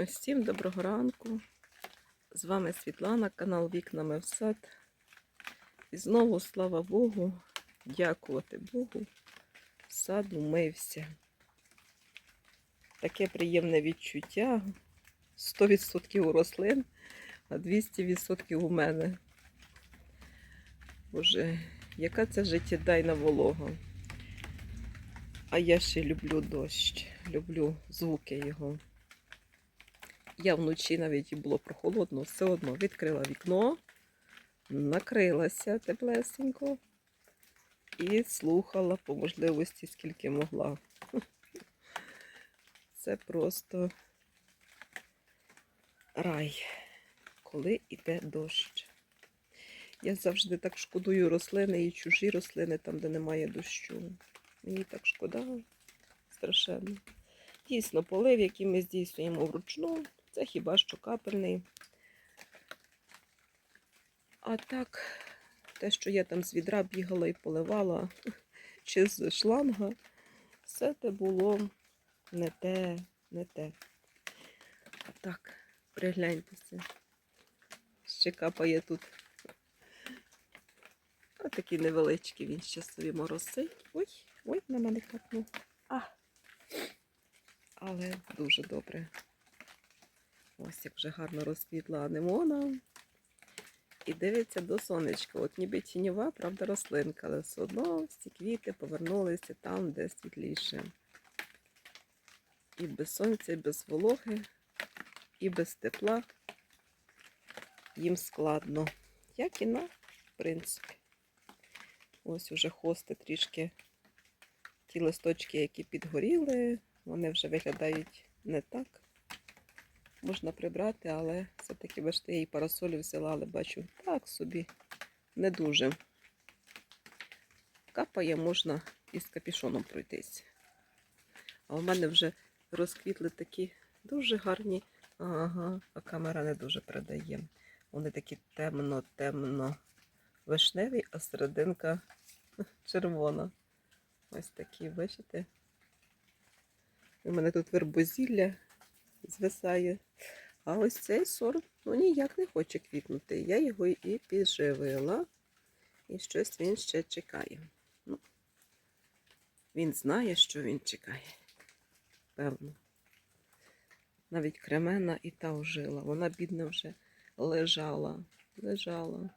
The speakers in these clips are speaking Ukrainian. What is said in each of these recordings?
Всім доброго ранку. З вами Світлана, канал Вікнами в сад. І знову, слава Богу, дякувати Богу, сад умився. Таке приємне відчуття. 100% у рослин, а 200% у мене. Боже, яка це життєдайна волога. А я ще люблю дощ, люблю звуки його. Я вночі навіть було прохолодно, все одно відкрила вікно, накрилася теплесенько і слухала по можливості, скільки могла. Це просто рай, коли йде дощ. Я завжди так шкодую рослини і чужі рослини там, де немає дощу. Мені так шкода страшенно. Дійсно, полив, який ми здійснюємо вручну, це хіба що капельний. А так, те, що я там з відра бігала і поливала, чи з шланга, все те було не те, не те. Так, пригляньтеся. Ще капає тут. Ось такий невеличкий він ще собі моросить. Ой, ой, на мене капнув. А. Але дуже добре. Ось як вже гарно розквітла анемона. І дивиться до сонечка. От ніби тіньова, правда, рослинка, але все одно всі квіти повернулися там, де світліше. І без сонця, і без вологи, і без тепла їм складно. Як і нам, в принципі. Ось уже хости трішки ті листочки, які підгоріли, вони вже виглядають не так. Можна прибрати, але все-таки бачите, я і парасолю взяла, але бачу, так собі не дуже. Капає, можна із капішоном пройтись. А у мене вже розквітли такі дуже гарні. Ага, а камера не дуже передає. Вони такі темно-темно вишневі, а серединка червона. Ось такі, бачите? У мене тут вербозілля звисає. А ось цей сорт ну, ніяк не хоче квітнути. Я його і підживила, і щось він ще чекає. Ну, Він знає, що він чекає. Певно. Навіть кремена і та ожила. Вона, бідна, вже лежала, лежала.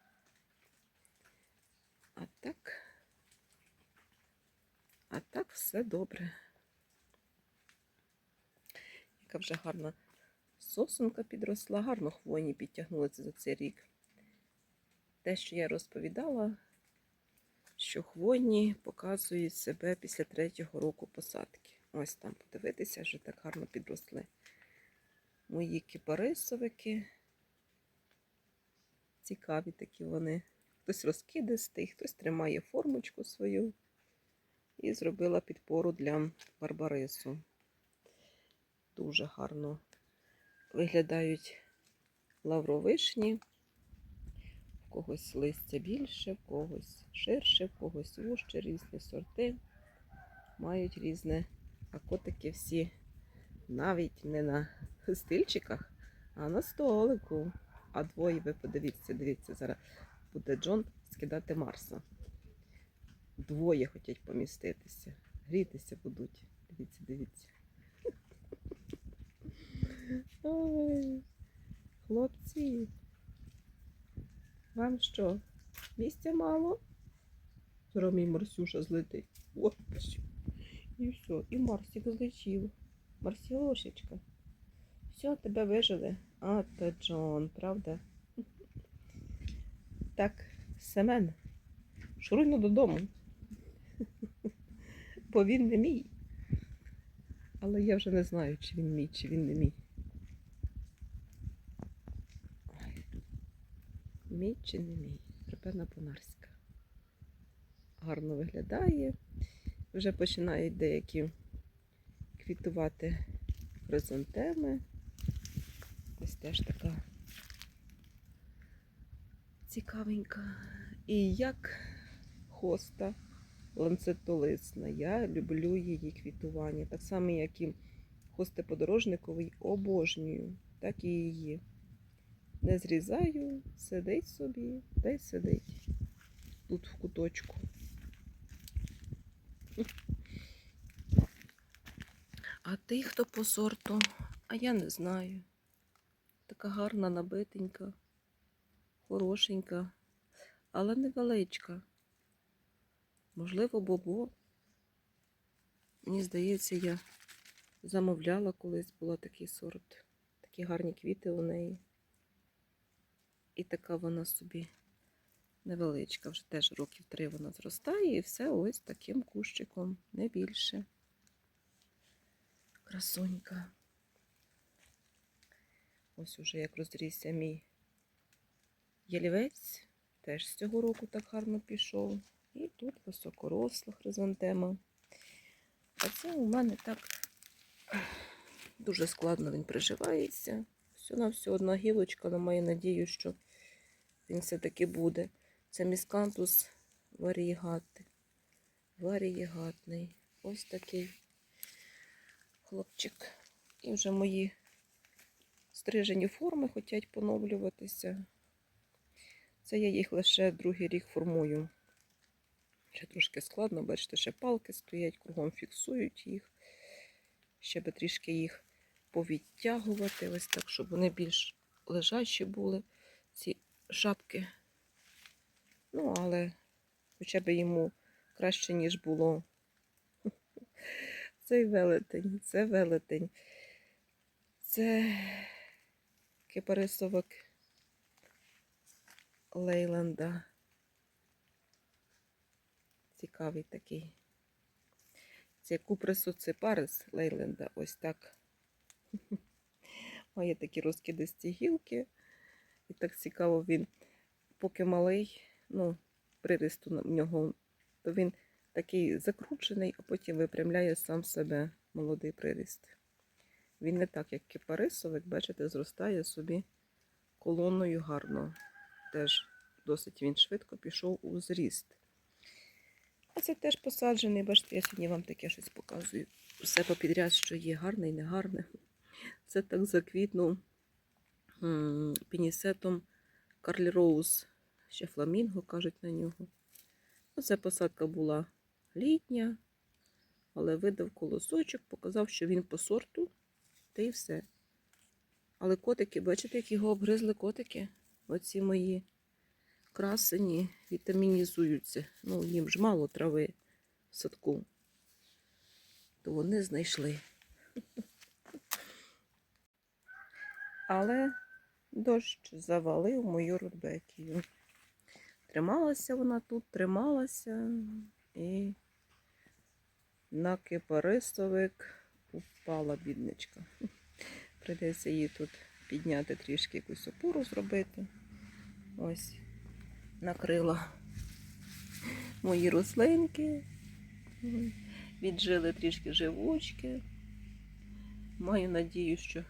А так, а так все добре. Яка вже гарна сосунка підросла, гарно хвойні підтягнулися за цей рік. Те, що я розповідала, що хвойні показують себе після третього року посадки. Ось там подивитися, вже так гарно підросли. Мої кипарисовики. Цікаві такі вони. Хтось розкидистий, хтось тримає формочку свою і зробила підпору для барбарису. Дуже гарно виглядають лавровишні. В когось листя більше, в когось ширше, в когось вужче, різні сорти. Мають різне, а котики всі навіть не на стильчиках, а на столику. А двоє, ви подивіться, дивіться, зараз буде Джон скидати Марса. Двоє хочуть поміститися. Грітися будуть. Дивіться, дивіться. Ой, хлопці. Вам що? Місця мало? Зараз Марсюша злетить. Ось. І все. І Марсик злетів. Марсілошечка. Все, тебе вижили. А, то Джон, правда? Так, Семен, шуруйно додому. Бо він не мій. Але я вже не знаю, чи він мій, чи він не мій. Мій чи не мій? Репена Понарська. Гарно виглядає. Вже починають деякі квітувати хризантеми. Ось теж така цікавенька. І як хоста ланцетолисна. Я люблю її квітування. Так само, як і хости подорожниковий обожнюю, так і її. Не зрізаю, сидить собі, та й сидить тут в куточку. А ти хто по сорту? А я не знаю. Така гарна, набитенька, хорошенька, але невеличка. Можливо, бобо. Мені здається, я замовляла колись була такий сорт. Такі гарні квіти у неї. І така вона собі невеличка, вже теж років три вона зростає, і все ось таким кущиком, не більше. Красунька. Ось уже як розрісся мій ялівець, теж з цього року так гарно пішов. І тут високоросла хризантема. А це у мене так дуже складно він приживається. Все на все одна гілочка, але маю надію, що він все-таки буде. Це міскантус варієгати. Варієгатний. Ось такий хлопчик. І вже мої стрижені форми хочуть поновлюватися. Це я їх лише другий рік формую. Ще трошки складно, бачите, ще палки стоять, кругом фіксують їх. Ще би трішки їх повідтягувати, ось так, щоб вони більш лежачі були, ці шапки. Ну, але хоча б йому краще, ніж було. Цей велетень, це велетень. Це кипарисовик Лейленда. Цікавий такий. Це куприсоципарис Лейленда. Ось так. Має такі розкидисті гілки. І так цікаво він, поки малий, ну, прирісту в нього, то він такий закручений, а потім випрямляє сам себе молодий приріст. Він не так, як кипарисовик, бачите, зростає собі колоною гарно. Теж досить він швидко пішов у зріст. А це теж посаджений, бачите, я сьогодні вам таке щось показую. Все попідряд, що є гарне і негарне. Це так заквітнув пінісетом Карлі Роуз. Ще фламінго кажуть на нього. Оце посадка була літня, але видав колосочок, показав, що він по сорту, та й все. Але котики, бачите, як його обгризли котики? Оці мої красені вітамінізуються. Ну, їм ж мало трави в садку. То вони знайшли. Але дощ завалив мою рудбекію. Трималася вона тут, трималася і на кипарисовик упала бідничка. Придеться її тут підняти трішки якусь опору зробити. Ось накрила мої рослинки. Віджили трішки живучки. Маю надію, що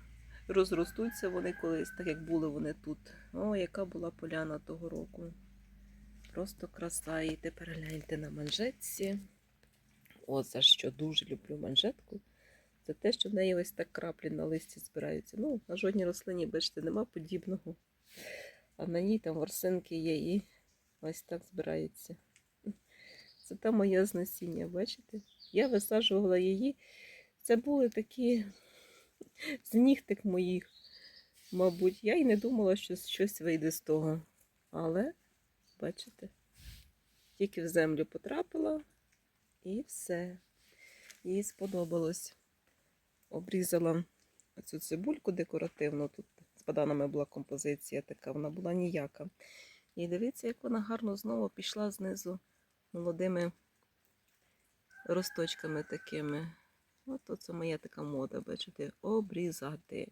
розростуться вони колись, так як були вони тут. О, яка була поляна того року. Просто краса. І тепер гляньте на манжетці. От за що дуже люблю манжетку. Це те, що в неї ось так краплі на листі збираються. Ну, на жодній рослині, бачите, нема подібного. А на ній там ворсинки є і ось так збирається. Це та моє знесіння, бачите? Я висаджувала її. Це були такі з нігтик моїх, мабуть. Я й не думала, що щось вийде з того. Але, бачите, тільки в землю потрапила і все. Їй сподобалось. Обрізала цю цибульку декоративну. Тут з баданами була композиція така, вона була ніяка. І дивіться, як вона гарно знову пішла знизу молодими росточками такими. От це моя така мода, бачите, обрізати.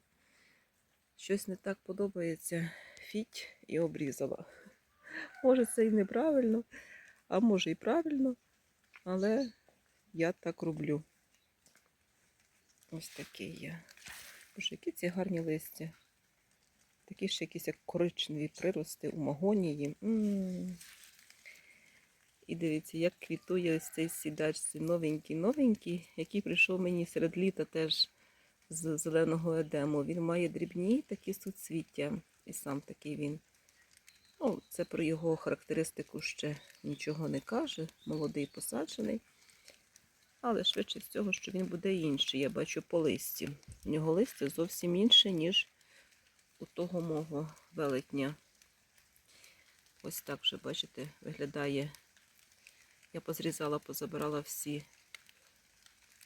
Щось не так подобається. Фіть і обрізала. Може, це і неправильно, а може і правильно, але я так роблю. Ось такий я. Боже, які ці гарні листя. Такі ще якісь як коричневі прирости у магонії. М-м-м. І дивіться, як квітує ось цей сідач, цей новенький, новенький, який прийшов мені серед літа теж з зеленого едему. Він має дрібні такі суцвіття, і сам такий він. Ну, це про його характеристику ще нічого не каже. Молодий посаджений. Але швидше всього, що він буде інший. Я бачу по листі. У нього листя зовсім інше, ніж у того мого велетня. Ось так вже, бачите, виглядає. Я позрізала, позабирала всі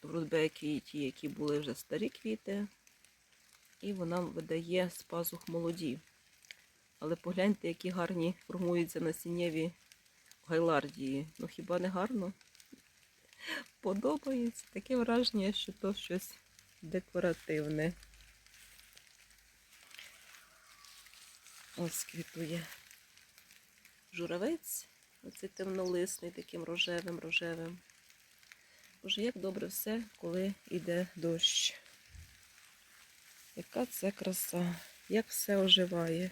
рудбеки, ті, які були вже старі квіти. І вона видає з пазух молоді. Але погляньте, які гарні формуються насіннєві гайлардії. Ну хіба не гарно? Подобається. Таке враження, що то щось декоративне. Ось квітує журавець, оцей темнолисний, таким рожевим, рожевим. Боже, як добре все, коли йде дощ. Яка це краса, як все оживає.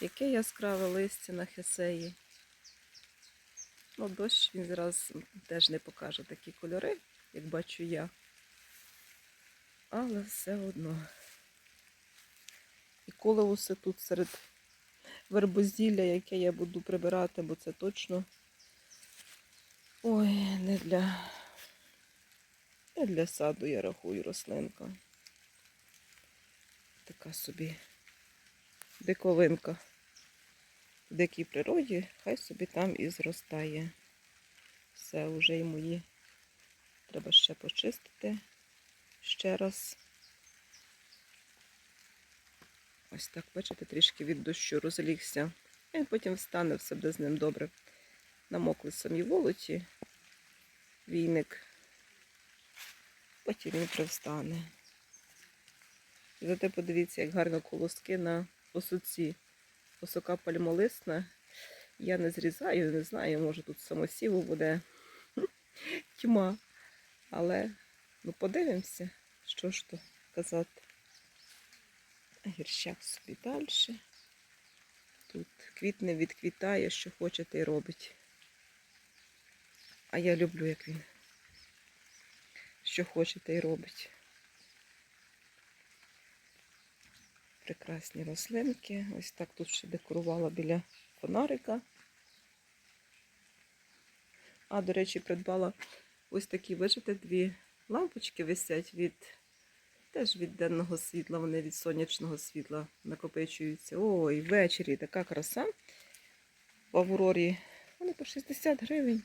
Яке яскраве листя на хесеї. Ну, дощ він зараз теж не покаже такі кольори, як бачу я. Але все одно. І колеуси тут серед вербозілля, яке я буду прибирати, бо це точно ой, не для, не для саду, я рахую, рослинка. Така собі диковинка. В дикій природі, хай собі там і зростає. Все, вже й мої. Треба ще почистити ще раз. Ось так, бачите, трішки від дощу розлігся. Він потім встане, все буде з ним добре. Намокли самі волоті, війник. Потім він привстане. Зате подивіться, як гарно колоски на осоці. Осока пальмолисна. Я не зрізаю, не знаю, може тут самосіву буде тьма. Але ну подивимося, що ж то казати. Гірщак собі далі. Тут квітне відквітає, що хоче, те й робить. А я люблю, як він. Що хоче, те й робить. Прекрасні рослинки. Ось так тут ще декорувала біля фонарика. А, до речі, придбала ось такі, бачите, дві лампочки висять від теж від денного світла, вони від сонячного світла накопичуються. Ой, ввечері така краса. В Аврорі. Вони по 60 гривень.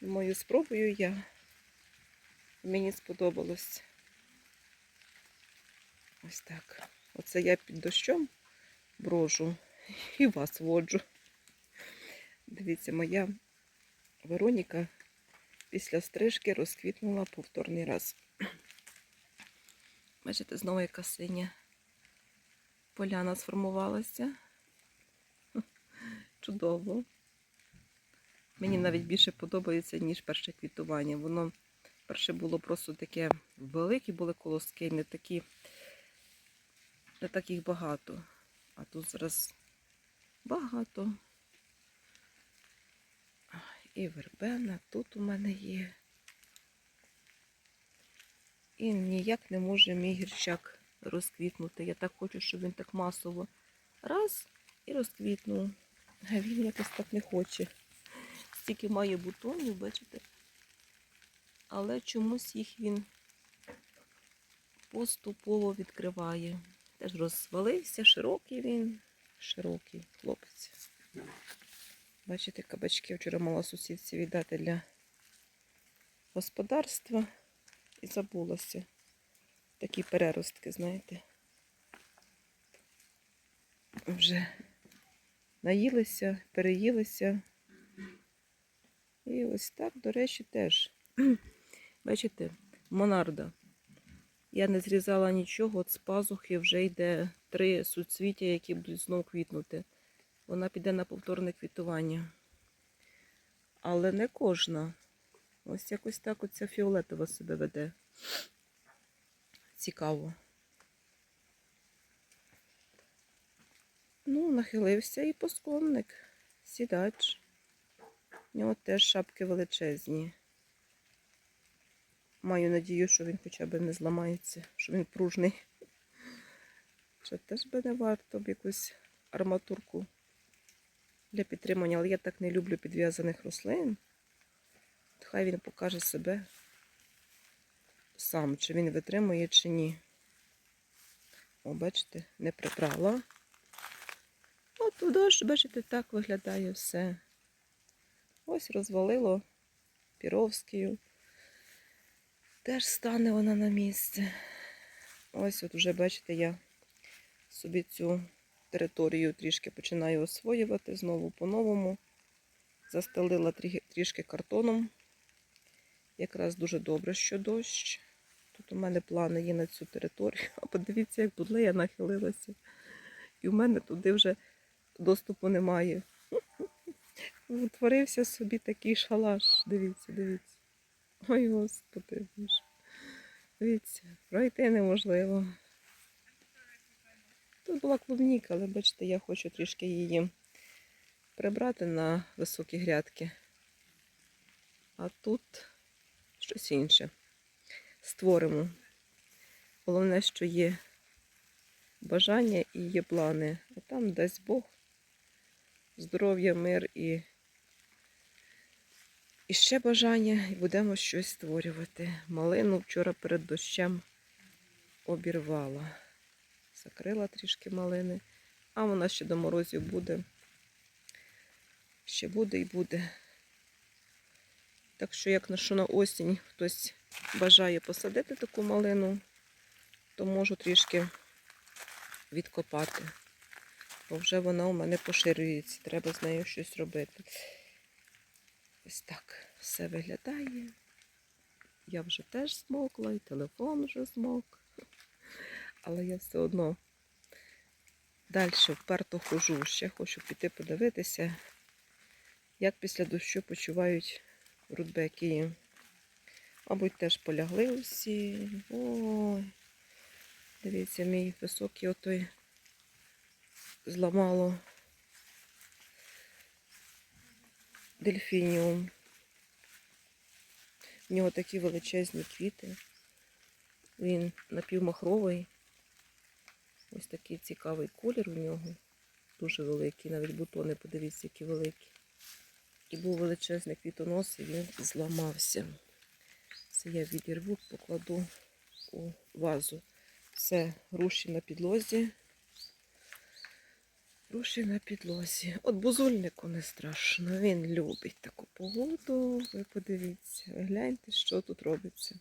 Думаю, спробую я. Мені сподобалось. Ось так. Оце я під дощом брожу і вас воджу. Дивіться, моя Вероніка після стрижки розквітнула повторний раз. Бачите, знову яка синя поляна сформувалася. Чудово. Мені навіть більше подобається, ніж перше квітування. Воно перше було просто таке великі були колоски, не такі, не так їх багато. А тут зараз багато. І вербена тут у мене є. І ніяк не може мій гірчак розквітнути. Я так хочу, щоб він так масово раз і розквітнув. А він якось так не хоче. Стільки має бутонів, бачите? Але чомусь їх він поступово відкриває. Теж розвалився, широкий він, широкий хлопець. Бачите, кабачки вчора мала сусідці віддати для господарства і забулася. Такі переростки, знаєте. Вже наїлися, переїлися. І ось так, до речі, теж. Бачите, монарда. Я не зрізала нічого, от з пазухи вже йде три суцвіття, які будуть знову квітнути. Вона піде на повторне квітування. Але не кожна. Ось якось так оця фіолетова себе веде. Цікаво. Ну, нахилився і посконник, сідач. У нього теж шапки величезні. маю надію, що він хоча б не зламається, що він пружний. Що теж би не варто б якусь арматурку для підтримання, але я так не люблю підв'язаних рослин. Хай він покаже себе сам, чи він витримує, чи ні. О, бачите, не прибрала. От у бачите, так виглядає все. Ось розвалило Піровською. Теж стане вона на місце. Ось от вже, бачите, я собі цю територію трішки починаю освоювати знову по-новому. Застелила трішки картоном. Якраз дуже добре, що дощ. Тут у мене плани є на цю територію. А подивіться, як тут я нахилилася. І в мене туди вже доступу немає. Утворився собі такий шалаш. Дивіться, дивіться. Ой, господи боже. Дивіться, пройти неможливо. Тут була клубніка, але бачите, я хочу трішки її прибрати на високі грядки. А тут щось інше. Створимо. Головне, що є бажання і є плани. А там дасть Бог здоров'я, мир і, і ще бажання, і будемо щось створювати. Малину вчора перед дощем обірвала. Закрила трішки малини, а вона ще до морозів буде. Ще буде і буде. Так що, як на що на осінь хтось бажає посадити таку малину, то можу трішки відкопати. Бо вже вона у мене поширюється, треба з нею щось робити. Ось так все виглядає. Я вже теж змокла, і телефон вже змок. Але я все одно далі вперто хожу. Ще хочу піти подивитися, як після дощу почувають рудбеки. Мабуть, теж полягли усі. Ой. Дивіться, мій високий отой зламало дельфініум. В нього такі величезні квіти. Він напівмахровий. Ось такий цікавий колір у нього. Дуже великий, навіть бутони, подивіться, які великі. І був величезний квітонос, і він зламався. Це я відірву, покладу у вазу. Все, груші на підлозі. Груші на підлозі. От бузульнику не страшно. Він любить таку погоду. Ви подивіться, гляньте, що тут робиться.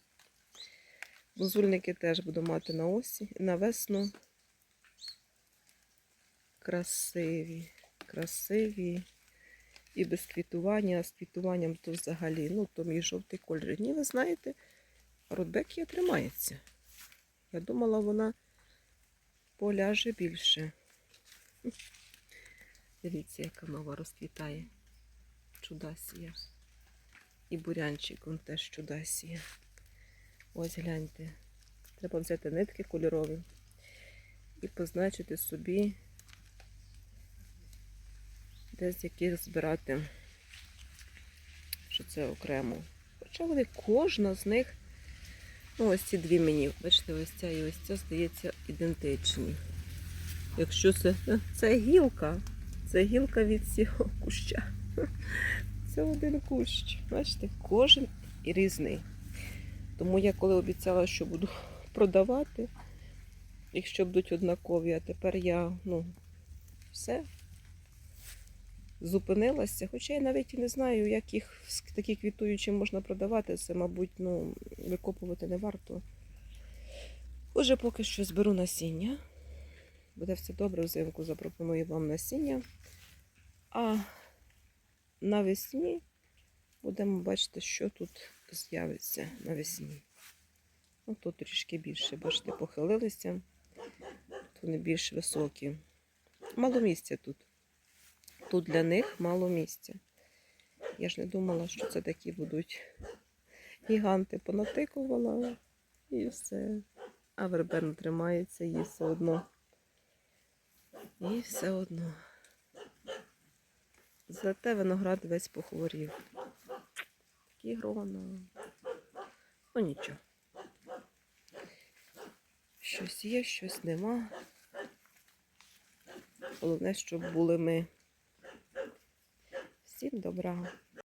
Бузульники теж буду мати на осі, на весну. Красиві, красиві. І без квітування, а з квітуванням то взагалі, ну, то мій жовтий кольор. Ні, ви знаєте, рудбекія тримається. Я думала, вона поляже більше. Дивіться, яка нова розквітає. Чудасія. І бурянчик, він теж чудасія. Ось гляньте. Треба взяти нитки кольорові і позначити собі, десь яких збирати, що це окремо. Хоча вони кожна з них, ну ось ці дві мені, бачите, ось ця і ось ця, здається, ідентичні. Якщо це, це гілка, це гілка від цього куща. Це один кущ. Бачите, кожен і різний. Тому я коли обіцяла, що буду продавати, якщо будуть однакові, а тепер я, ну, все, зупинилася. Хоча я навіть і не знаю, як їх такі квітуючі можна продавати. Це, мабуть, ну, викопувати не варто. Отже, поки що зберу насіння. Буде все добре, взимку запропоную вам насіння. А навесні будемо бачити, що тут з'явиться навесні. Ну, тут трішки більше, бачите, похилилися. Тут вони більш високі. Мало місця тут. Тут для них мало місця. Я ж не думала, що це такі будуть гіганти понатикувала і все. А вербена тримається їй все одно. І все одно. Зате виноград весь похворів. Такі грона. Ну нічого. Щось є, щось нема. Головне, щоб були ми. Всім добра.